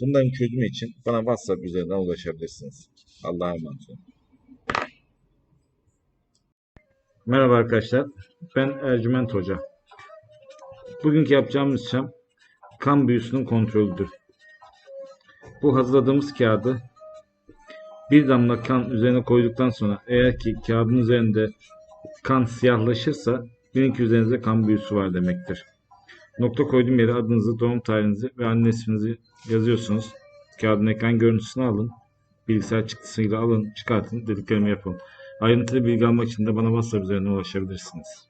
Bunların çözümü için bana WhatsApp üzerinden ulaşabilirsiniz. Allah'a emanet olun. Merhaba arkadaşlar. Ben Ercüment Hoca. Bugünkü yapacağımız işlem kan büyüsünün kontrolüdür. Bu hazırladığımız kağıdı bir damla kan üzerine koyduktan sonra eğer ki kağıdın üzerinde kan siyahlaşırsa bilin ki üzerinizde kan büyüsü var demektir. Nokta koyduğum yere adınızı, doğum tarihinizi ve anne isminizi yazıyorsunuz. Kağıdın ekran görüntüsünü alın. Bilgisayar çıktısıyla alın, çıkartın, dediklerimi yapın. Ayrıntılı bilgi almak için de bana WhatsApp üzerinden ulaşabilirsiniz.